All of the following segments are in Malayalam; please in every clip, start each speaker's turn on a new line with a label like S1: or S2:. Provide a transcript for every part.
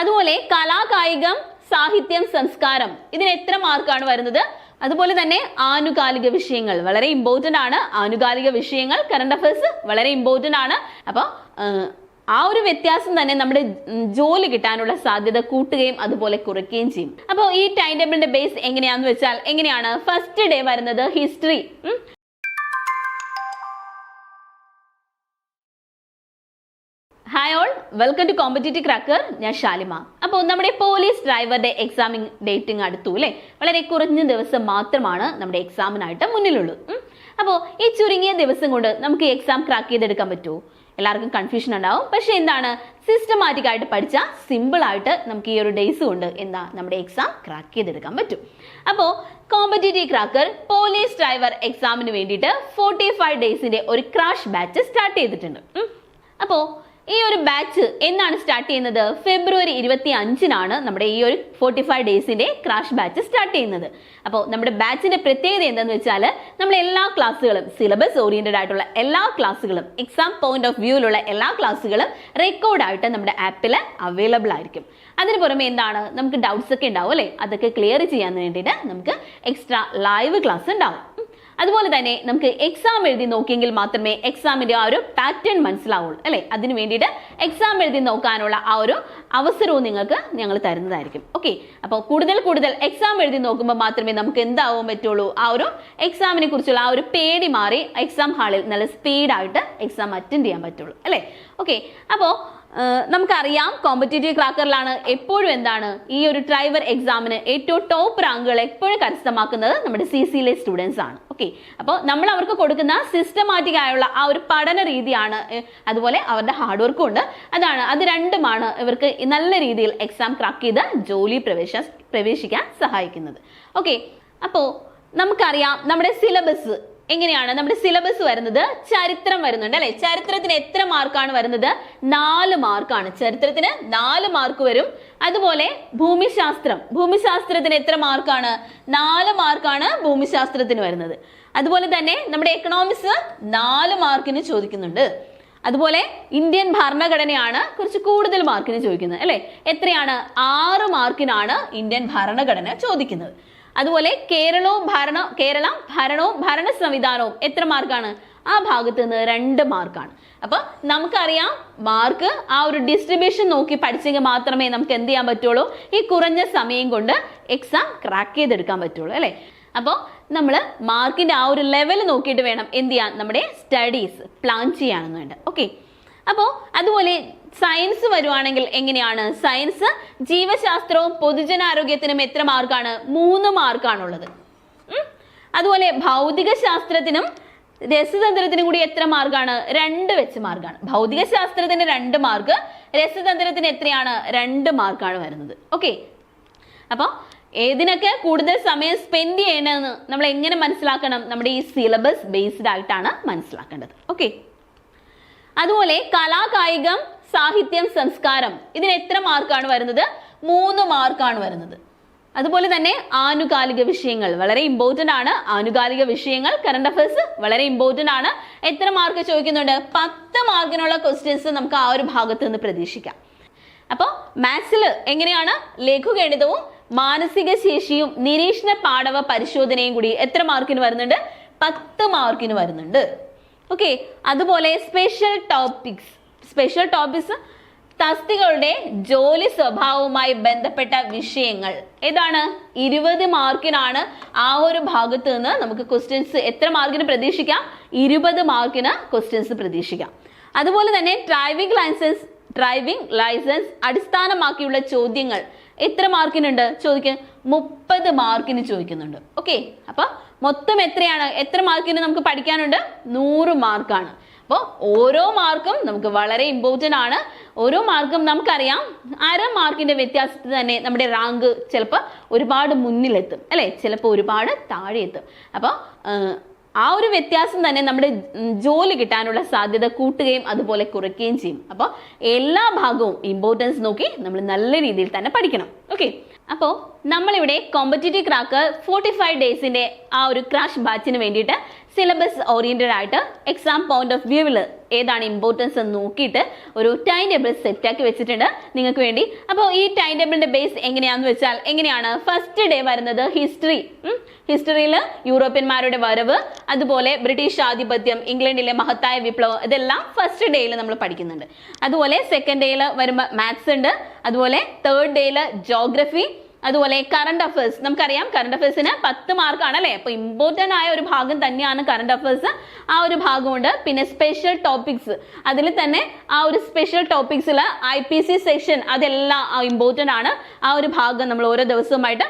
S1: അതുപോലെ കലാകായികം സാഹിത്യം സംസ്കാരം ഇതിന് എത്ര മാർക്കാണ് വരുന്നത്? അതുപോലെ തന്നെ ആനുകാലിക വിഷയങ്ങൾ വളരെ ഇമ്പോർട്ടന്റ് ആണ്. ആനുകാലിക വിഷയങ്ങൾ കറണ്ട് അഫയേഴ്സ് വളരെ ഇമ്പോർട്ടന്റ് ആണ്. അപ്പോൾ ആ ഒരു വ്യത്യാസം തന്നെ നമ്മുടെ ജോലി കിട്ടാനുള്ള സാധ്യത കൂട്ടുകയും അതുപോലെ കുറയ്ക്കുകയും ചെയ്യും. അപ്പോൾ ഈ ടൈം ടേബിളിന്റെ ബേസ് എങ്ങനെയാണെന്ന് വെച്ചാൽ എങ്ങനെയാണ്? ഫസ്റ്റ് ഡേ വരുന്നത് history hi all welcome to competitive cracker ഞാൻ ഷാലിമ അപ്പോൾ നമ്മുടെ പോലീസ് ഡ്രൈവറുടെ എക്സാമിങ് ഡേറ്റിംഗ് അടുത്തു അല്ലേ? വളരെ കുറഞ്ഞ ദിവസം മാത്രമാണ് നമ്മുടെ എക്സാമിനായിട്ട് മുന്നിലുള്ളൂ. ഉം. അപ്പോൾ ഈ ചുരുങ്ങിയ ദിവസം കൊണ്ട് നമുക്ക് എക്സാം ക്രാക്ക് ചെയ്തെടുക്കാൻ പറ്റുമോ എല്ലാവർക്കും കൺഫ്യൂഷൻ ഉണ്ടാവും. പക്ഷേ എന്താണ്? സിസ്റ്റമാറ്റിക് ആയിട്ട് പഠിച്ചാൽ സിമ്പിൾ ആയിട്ട് നമുക്ക് ഈ ഒരു ഡേയ്സ് കൊണ്ട് എന്താ നമ്മുടെ എക്സാം ക്രാക്ക് ചെയ്തെടുക്കാൻ പറ്റും. അപ്പോൾ കോമ്പറ്റേറ്റീവ് ക്രാക്കർ പോലീസ് ഡ്രൈവർ എക്സാമിന് വേണ്ടിയിട്ട് ഫോർട്ടി ഫൈവ് ഡേയ്സിന്റെ ഒരു ക്രാഷ് ബാച്ച് സ്റ്റാർട്ട് ചെയ്തിട്ടുണ്ട്. അപ്പോൾ ഈ ഒരു ബാച്ച് എന്നാണ് സ്റ്റാർട്ട് ചെയ്യുന്നത്? ഫെബ്രുവരി ഇരുപത്തി അഞ്ചിനാണ് നമ്മുടെ ഈ ഒരു ഫോർട്ടി ഫൈവ് ഡേയ്സിന്റെ ക്രാഷ് ബാച്ച് സ്റ്റാർട്ട് ചെയ്യുന്നത്. അപ്പോൾ നമ്മുടെ ബാച്ചിന്റെ പ്രത്യേകത എന്താന്ന് വെച്ചാൽ നമ്മൾ എല്ലാ ക്ലാസ്സുകളും സിലബസ് ഓറിയന്റഡ് ആയിട്ടുള്ള എല്ലാ ക്ലാസ്സുകളും എക്സാം പോയിന്റ് ഓഫ് വ്യൂവിലുള്ള എല്ലാ ക്ലാസ്സുകളും റെക്കോർഡായിട്ട് നമ്മുടെ ആപ്പിൽ അവൈലബിൾ ആയിരിക്കും. അതിന് പുറമെ എന്താണ്? നമുക്ക് ഡൗട്ട്സ് ഒക്കെ ഉണ്ടാവും അല്ലേ? അതൊക്കെ ക്ലിയർ ചെയ്യാൻ വേണ്ടിയിട്ട് നമുക്ക് എക്സ്ട്രാ ലൈവ് ക്ലാസ് ഉണ്ടാവും. അതുപോലെ തന്നെ നമുക്ക് എക്സാം എഴുതി നോക്കിയെങ്കിൽ മാത്രമേ എക്സാമിന്റെ ആ ഒരു പാറ്റേൺ മനസ്സിലാവുള്ളൂ അല്ലെ? അതിന് വേണ്ടിയിട്ട് എക്സാം എഴുതി നോക്കാനുള്ള ആ ഒരു അവസരവും നിങ്ങൾക്ക് ഞങ്ങൾ തരുന്നതായിരിക്കും. ഓക്കെ അപ്പോൾ കൂടുതൽ കൂടുതൽ എക്സാം എഴുതി നോക്കുമ്പോൾ മാത്രമേ നമുക്ക് എന്താവാൻ പറ്റുള്ളൂ? ആ ഒരു എക്സാമിനെ കുറിച്ചുള്ള ആ ഒരു പേടി മാറി എക്സാം ഹാളിൽ നല്ല സ്പീഡായിട്ട് എക്സാം അറ്റൻഡ് ചെയ്യാൻ പറ്റുള്ളൂ അല്ലേ? ഓക്കെ അപ്പോൾ നമുക്കറിയാം കോമ്പറ്റേറ്റീവ് ക്രാക്കറിലാണ് എപ്പോഴും എന്താണ് ഈ ഒരു ഡ്രൈവർ എക്സാമിന് ഏറ്റവും ടോപ്പ് റാങ്കുകൾ എപ്പോഴും കരസ്ഥമാക്കുന്നത് നമ്മുടെ സി സിയിലെ സ്റ്റുഡൻസ് ആണ്. ഓക്കെ അപ്പോൾ നമ്മൾ അവർക്ക് കൊടുക്കുന്ന സിസ്റ്റമാറ്റിക് ആയുള്ള ആ ഒരു പഠന രീതിയാണ് അതുപോലെ അവരുടെ ഹാർഡ് വർക്കും ഉണ്ട്. അതാണ് അത് രണ്ടുമാണ് ഇവർക്ക് നല്ല രീതിയിൽ എക്സാം ക്രാക്ക് ചെയ്ത് ജോലി പ്രവേശ പ്രവേശിക്കാൻ സഹായിക്കുന്നത്. ഓക്കെ അപ്പോൾ നമുക്കറിയാം നമ്മുടെ സിലബസ് എങ്ങനെയാണ് നമ്മുടെ സിലബസ് വരുന്നത്? ചരിത്രം വരുന്നുണ്ട് അല്ലെ? ചരിത്രത്തിന് എത്ര മാർക്കാണ് വരുന്നത്? നാല് മാർക്കാണ് ചരിത്രത്തിന് നാല് മാർക്ക് വരും. അതുപോലെ ഭൂമിശാസ്ത്രം. ഭൂമിശാസ്ത്രത്തിന് എത്ര മാർക്കാണ് നാല് മാർക്കാണ് ഭൂമിശാസ്ത്രത്തിന് വരുന്നത്. അതുപോലെ തന്നെ നമ്മുടെ എക്കണോമിക്സ് നാല് മാർക്കിന് ചോദിക്കുന്നുണ്ട്. അതുപോലെ ഇന്ത്യൻ ഭരണഘടനയാണ് കുറച്ച് കൂടുതൽ മാർക്കിന് ചോദിക്കുന്നത് അല്ലെ? എത്രയാണ്? ആറ് മാർക്കിനാണ് ഇന്ത്യൻ ഭരണഘടന ചോദിക്കുന്നത്. അതുപോലെ കേരളവും ഭരണ കേരളം ഭരണവും ഭരണ സംവിധാനവും എത്ര മാർക്കാണ്? ആ ഭാഗത്ത് നിന്ന് രണ്ട് മാർക്കാണ്. അപ്പൊ നമുക്കറിയാം മാർക്ക് ആ ഒരു ഡിസ്ട്രിബ്യൂഷൻ നോക്കി പഠിച്ചെങ്കിൽ മാത്രമേ നമുക്ക് എന്ത് ചെയ്യാൻ പറ്റുള്ളൂ? ഈ കുറഞ്ഞ സമയം കൊണ്ട് എക്സാം ക്രാക്ക് ചെയ്തെടുക്കാൻ പറ്റുള്ളൂ അല്ലേ? അപ്പോൾ നമ്മൾ മാർക്കിന്റെ ആ ഒരു ലെവൽ നോക്കിയിട്ട് വേണം എന്ത് ചെയ്യാൻ? നമ്മുടെ സ്റ്റഡീസ് പ്ലാൻ ചെയ്യാനെന്നുണ്ട് ഓക്കെ അപ്പോൾ അതുപോലെ സയൻസ് വരുവാണെങ്കിൽ എങ്ങനെയാണ്? സയൻസ് ജീവശാസ്ത്രവും പൊതുജനാരോഗ്യത്തിനും എത്ര മാർക്കാണ്? മൂന്ന് മാർക്കാണുള്ളത്. അതുപോലെ ഭൗതിക ശാസ്ത്രത്തിനും രസതന്ത്രത്തിനും കൂടി എത്ര മാർക്കാണ്? രണ്ട് വെച്ച് മാർക്കാണ്. ഭൗതിക ശാസ്ത്രത്തിന് രണ്ട് മാർക്ക് രസതന്ത്രത്തിന് എത്രയാണ്? രണ്ട് മാർക്കാണ് വരുന്നത്. ഓക്കെ? അപ്പോൾ ഏതിനൊക്കെ കൂടുതൽ സമയം സ്പെൻഡ് ചെയ്യണമെന്ന് നമ്മൾ എങ്ങനെ മനസ്സിലാക്കണം? നമ്മുടെ ഈ സിലബസ് ബേസ്ഡ് ആയിട്ടാണ് മനസ്സിലാക്കേണ്ടത്. ഓക്കെ? അതുപോലെ കലാകായികം സാഹിത്യം സംസ്കാരം ഇതിന് എത്ര മാർക്കാണ് വരുന്നത്? മൂന്ന് മാർക്കാണ് വരുന്നത്. അതുപോലെ തന്നെ ആനുകാലിക വിഷയങ്ങൾ വളരെ ഇമ്പോർട്ടന്റ് ആണ്. ആനുകാലിക വിഷയങ്ങൾ കറണ്ട് അഫയേഴ്സ് വളരെ ഇമ്പോർട്ടന്റ് ആണ്. എത്ര മാർക്ക് ചോദിക്കുന്നുണ്ട്? പത്ത് മാർക്കിനുള്ള ക്വസ്റ്റ്യൻസ് നമുക്ക് ആ ഒരു ഭാഗത്ത് നിന്ന് പ്രതീക്ഷിക്കാം. അപ്പോൾ മാത്സിൽ എങ്ങനെയാണ് ലഘുഗണിതവും മാനസിക ശേഷിയും നിരീക്ഷണ പാഠവ പരിശോധനയും കൂടി എത്ര മാർക്കിന് വരുന്നുണ്ട്? പത്ത് മാർക്കിന് വരുന്നുണ്ട്. ഓക്കെ അതുപോലെ സ്പെഷ്യൽ ടോപ്പിക്സ് സ്പെഷ്യൽ ടോപ്പിക്സ് തസ്തികളുടെ ജോലി സ്വഭാവവുമായി ബന്ധപ്പെട്ട വിഷയങ്ങൾ. ഏതാണ്? ഇരുപത് മാർക്കിനാണ് ആ ഒരു ഭാഗത്ത് നിന്ന് നമുക്ക് ക്വസ്റ്റ്യൻസ് എത്ര മാർക്കിന് പ്രതീക്ഷിക്കാം? ഇരുപത് മാർക്കിന് ക്വസ്റ്റ്യൻസ് പ്രതീക്ഷിക്കാം. അതുപോലെ തന്നെ ഡ്രൈവിംഗ് ലൈസൻസ് ഡ്രൈവിംഗ് ലൈസൻസ് അടിസ്ഥാനമാക്കിയുള്ള ചോദ്യങ്ങൾ എത്ര മാർക്കിനുണ്ട്? ചോദിക്കുക മുപ്പത് മാർക്കിന് ചോദിക്കുന്നുണ്ട്. ഓക്കെ അപ്പൊ മൊത്തം എത്രയാണ്? എത്ര മാർക്കിന് നമുക്ക് പഠിക്കാനുണ്ട്? നൂറ് മാർക്കാണ് അപ്പോൾ ഓരോ മാർക്കും നമുക്ക് വളരെ ഇമ്പോർട്ടന്റ് ആണ്. ഓരോ മാർക്കും നമുക്കറിയാം. അര മാർക്കിന്റെ വ്യത്യാസത്തിൽ തന്നെ നമ്മുടെ റാങ്ക് ചിലപ്പോൾ ഒരുപാട് മുന്നിലെത്തും. അല്ലേ? ചിലപ്പോൾ ഒരുപാട് താഴെ എത്തും അപ്പോൾ ആ ഒരു വ്യത്യാസം തന്നെ നമ്മുടെ ജോലി കിട്ടാനുള്ള സാധ്യത കൂട്ടുകയും അതുപോലെ കുറയ്ക്കുകയും ചെയ്യും. അപ്പോൾ എല്ലാ ഭാഗവും ഇമ്പോർട്ടൻസ് നോക്കി നമ്മൾ നല്ല രീതിയിൽ തന്നെ പഠിക്കണം. ഓക്കെ അപ്പോൾ നമ്മളിവിടെ കോമ്പറ്റേറ്റീവ് ക്രാക്കർ ഫോർട്ടി ഫൈവ് ഡേയ്സിന്റെ ആ ഒരു ക്രാഷ് ബാച്ചിന് വേണ്ടിയിട്ട് സിലബസ് ഓറിയന്റഡ് ആയിട്ട് എക്സാം പോയിന്റ് ഓഫ് വ്യൂവിൽ ഏതാണ് ഇമ്പോർട്ടൻസ് എന്ന് നോക്കിയിട്ട് ഒരു ടൈം ടേബിൾ സെറ്റാക്കി വെച്ചിട്ടുണ്ട് നിങ്ങൾക്ക് വേണ്ടി. അപ്പോൾ ഈ ടൈം ടേബിളിന്റെ ബേസ് എങ്ങനെയാണെന്ന് വെച്ചാൽ എങ്ങനെയാണ്? ഫസ്റ്റ് ഡേ വരുന്നത് ഹിസ്റ്ററി ഹിസ്റ്ററിയിൽ യൂറോപ്യന്മാരുടെ വരവ് അതുപോലെ ബ്രിട്ടീഷ് ആധിപത്യം ഇംഗ്ലണ്ടിലെ മഹത്തായ വിപ്ലവം ഇതെല്ലാം ഫസ്റ്റ് ഡേയിൽ നമ്മൾ പഠിക്കുന്നുണ്ട്. അതുപോലെ സെക്കൻഡ് ഡേയിൽ വരുമ്പോൾ മാത്സ് ഉണ്ട് അതുപോലെ തേർഡ് ഡേയിൽ ജോഗ്രഫി അതുപോലെ കറണ്ട് അഫേഴ്സ് നമുക്കറിയാം കറണ്ട് അഫയേഴ്സിന് പത്ത് മാർക്കാണ് അല്ലേ? അപ്പൊ ഇമ്പോർട്ടന്റ് ആയ ഒരു ഭാഗം തന്നെയാണ് കറണ്ട് അഫേഴ്സ് ആ ഒരു ഭാഗമുണ്ട്. പിന്നെ സ്പെഷ്യൽ ടോപ്പിക്സ് അതിൽ തന്നെ ആ ഒരു സ്പെഷ്യൽ ടോപ്പിക്സിൽ ഐ പി സി സെക്ഷൻ അതെല്ലാം ഇമ്പോർട്ടന്റ് ആണ്. ആ ഒരു ഭാഗം നമ്മൾ ഓരോ ദിവസവുമായിട്ട്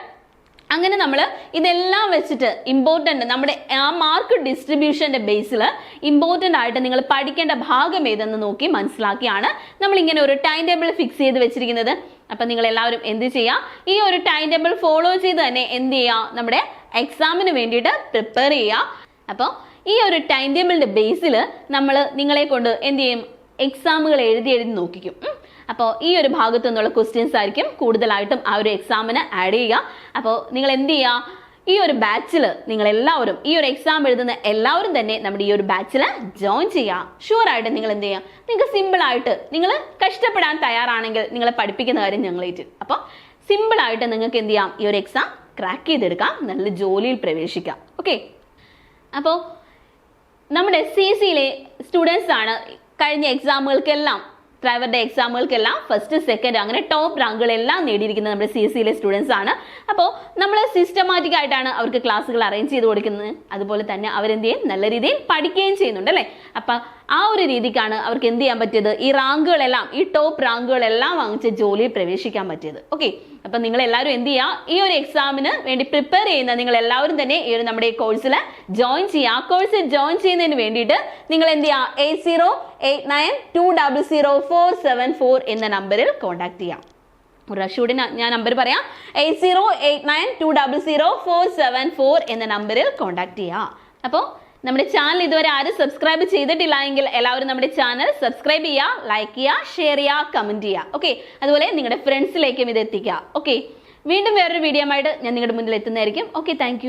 S1: അങ്ങനെ നമ്മൾ ഇതെല്ലാം വെച്ചിട്ട് ഇമ്പോർട്ടന്റ് നമ്മുടെ ആ മാർക്ക് ഡിസ്ട്രിബ്യൂഷന്റെ ബേസിൽ ഇമ്പോർട്ടന്റ് ആയിട്ട് നിങ്ങൾ പഠിക്കേണ്ട ഭാഗം ഏതെന്ന് നോക്കി മനസ്സിലാക്കിയാണ് നമ്മൾ ഇങ്ങനെ ഒരു ടൈം ടേബിൾ ഫിക്സ് ചെയ്ത് വെച്ചിരിക്കുന്നത്. അപ്പം നിങ്ങൾ എല്ലാവരും എന്ത് ചെയ്യുക ഈ ഒരു ടൈം ടേബിൾ ഫോളോ ചെയ്ത് തന്നെ എന്ത് ചെയ്യുക നമ്മുടെ എക്സാമിന് വേണ്ടിയിട്ട് പ്രിപ്പയർ ചെയ്യുക അപ്പോൾ ഈ ഒരു ടൈം ടേബിളിന്റെ ബേസിൽ നമ്മൾ നിങ്ങളെ കൊണ്ട് എന്ത് ചെയ്യും? എക്സാമുകൾ എഴുതി എഴുതി നോക്കിക്കും. അപ്പോൾ ഈ ഒരു ഭാഗത്തു നിന്നുള്ള ക്വസ്റ്റ്യൻസ് ആയിരിക്കും കൂടുതലായിട്ടും ആ ഒരു എക്സാമിന് ആഡ് ചെയ്യുക. അപ്പോൾ നിങ്ങൾ എന്ത് ചെയ്യുക? ഈ ഒരു ബാച്ചിൽ നിങ്ങൾ എല്ലാവരും ഈ ഒരു എക്സാം എഴുതുന്ന എല്ലാവരും തന്നെ നമ്മുടെ ഈ ഒരു ബാച്ചിൽ ജോയിൻ ചെയ്യുക. ഷുവർ ആയിട്ട് നിങ്ങൾ എന്ത് ചെയ്യുക? നിങ്ങൾക്ക് സിമ്പിൾ ആയിട്ട് നിങ്ങൾ കഷ്ടപ്പെടാൻ തയ്യാറാണെങ്കിൽ നിങ്ങളെ പഠിപ്പിക്കുന്ന കാര്യം ഞങ്ങൾ ഏറ്റു അപ്പോൾ സിമ്പിൾ ആയിട്ട് നിങ്ങൾക്ക് എന്ത് ചെയ്യാം? ഈ ഒരു എക്സാം ക്രാക്ക് ചെയ്തെടുക്കാം. നല്ല ജോലിയിൽ പ്രവേശിക്കാം. ഓക്കെ അപ്പോൾ നമ്മുടെ സി സിയിലെ സ്റ്റുഡൻസ് ആണ് കഴിഞ്ഞ എക്സാമുകൾക്കെല്ലാം ഡ്രൈവറുടെ എക്സാമുകൾക്കെല്ലാം ഫസ്റ്റ് സെക്കൻഡ് അങ്ങനെ ടോപ്പ് റാങ്കുകളെല്ലാം നേടിയിരിക്കുന്നത് നമ്മുടെ സി എസ് സിയിലെ സ്റ്റുഡൻസ് ആണ്. അപ്പോൾ നമ്മൾ സിസ്റ്റമാറ്റിക് ആയിട്ടാണ് അവർക്ക് ക്ലാസ്സുകൾ അറേഞ്ച് ചെയ്ത് കൊടുക്കുന്നത്. അതുപോലെ തന്നെ അവരെന്ത് ചെയ്യും? നല്ല രീതിയിൽ പഠിക്കുകയും ചെയ്യുന്നുണ്ട് അല്ലേ? അപ്പം ആ ഒരു രീതിക്കാണ് അവർക്ക് എന്ത് ചെയ്യാൻ പറ്റിയത്? ഈ റാങ്കുകളെല്ലാം ഈ ടോപ്പ് റാങ്കുകളെല്ലാം വാങ്ങിച്ച് ജോലിയിൽ പ്രവേശിക്കാൻ പറ്റിയത്. ഓക്കെ അപ്പം നിങ്ങൾ എല്ലാവരും എന്ത് ചെയ്യുക ഈ ഒരു എക്സാമിന് വേണ്ടി പ്രിപ്പയർ ചെയ്യുന്ന നിങ്ങൾ എല്ലാവരും തന്നെ ഈ ഒരു നമ്മുടെ ഈ കോഴ്സിൽ ജോയിൻ ചെയ്യുക. ആ കോഴ്സിൽ ജോയിൻ ചെയ്യുന്നതിന് വേണ്ടിയിട്ട് നിങ്ങൾ എന്ത് ചെയ്യുക? Eight zero eight nine two double zero four seven four എന്ന നമ്പറിൽ കോൺടാക്ട് ചെയ്യാം. റഷൂടി ഞാൻ നമ്പർ പറയാം. Eight zero eight nine two double zero four seven four എന്ന നമ്പറിൽ കോൺടാക്ട് ചെയ്യാം. അപ്പോൾ നമ്മുടെ ചാനൽ ഇതുവരെ ആരും സബ്സ്ക്രൈബ് ചെയ്തിട്ടില്ല എങ്കിൽ എല്ലാവരും നമ്മുടെ ചാനൽ സബ്സ്ക്രൈബ് ചെയ്യുക ലൈക്ക് ചെയ്യുക ഷെയർ ചെയ്യുക കമന്റ് ചെയ്യുക. ഓക്കെ അതുപോലെ നിങ്ങളുടെ ഫ്രണ്ട്സിലേക്കും ഇത് എത്തിക്കുക. ഓക്കെ വീണ്ടും വേറൊരു വീഡിയോ ആയിട്ട് ഞാൻ നിങ്ങളുടെ മുന്നിൽ എത്തുന്നതായിരിക്കും. Okay thank